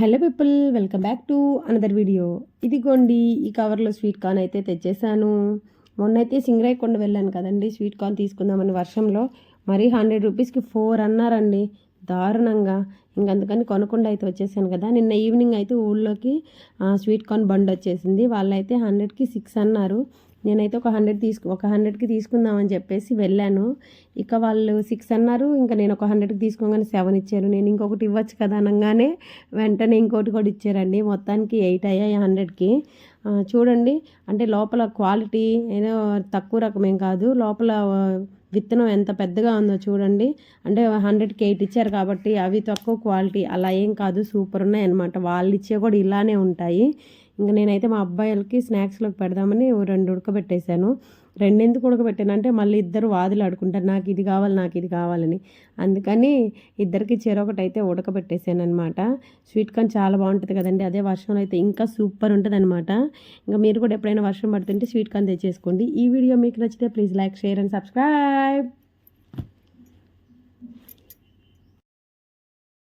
Hello people welcome back to another video. ఇదిగోండి ఈ కవర్లో స్వీట్ కార్న్ అయితే తెచ్చేసాను. మొన్నైతే సింగరాయ్ కొండ వెళ్ళాను కదండి స్వీట్ కార్న్ తీసుకుందామని వర్షంలో. మరీ హండ్రెడ్ రూపీస్కి ఫోర్ అన్నారండి. దారుణంగా. ఇంకందుకని కొనకుండా అయితే వచ్చేసాను కదా. నిన్న ఈవినింగ్ అయితే ఊళ్ళోకి స్వీట్ కార్న్ బండ్ వచ్చేసింది. వాళ్ళైతే హండ్రెడ్కి సిక్స్ అన్నారు. నేనైతే ఒక హండ్రెడ్ తీసుకు ఒక హండ్రెడ్కి తీసుకుందామని చెప్పేసి వెళ్ళాను. ఇక వాళ్ళు సిక్స్ అన్నారు. ఇంకా నేను ఒక హండ్రెడ్కి తీసుకోగానే సెవెన్ ఇచ్చారు. నేను ఇంకొకటి ఇవ్వచ్చు కదా అనగానే వెంటనే ఇంకోటి కూడా ఇచ్చారండి. మొత్తానికి ఎయిట్ అయ్యాయి హండ్రెడ్కి. చూడండి. అంటే లోపల క్వాలిటీ ఏదో తక్కువ రకమేం కాదు. లోపల విత్తనం ఎంత పెద్దగా ఉందో చూడండి. అంటే హండ్రెడ్కి ఎయిట్ ఇచ్చారు కాబట్టి అవి తక్కువ క్వాలిటీ అలా ఏం కాదు సూపర్ ఉన్నాయి అనమాట వాళ్ళు ఇచ్చే కూడా ఇలానే ఉంటాయి. ఇంకా నేనైతే మా అబ్బాయిలకి స్నాక్స్లోకి పెడదామని రెండు ఉడకబెట్టేశాను. రెండెందుకు ఉడకబెట్టానంటే మళ్ళీ ఇద్దరు వాదులు ఆడుకుంటారు నాకు ఇది కావాలి నాకు ఇది కావాలని. అందుకని ఇద్దరికి చెరొకటి అయితే ఉడకబెట్టేసాను అనమాట స్వీట్ కార్న్ చాలా బాగుంటుంది కదండి అదే వర్షంలో అయితే ఇంకా సూపర్ ఉంటుంది అనమాట ఇంకా మీరు కూడా ఎప్పుడైనా వర్షం పడుతుంటే స్వీట్ కార్న్ తెచ్చేసుకోండి. ఈ వీడియో మీకు నచ్చితే please like share and subscribe.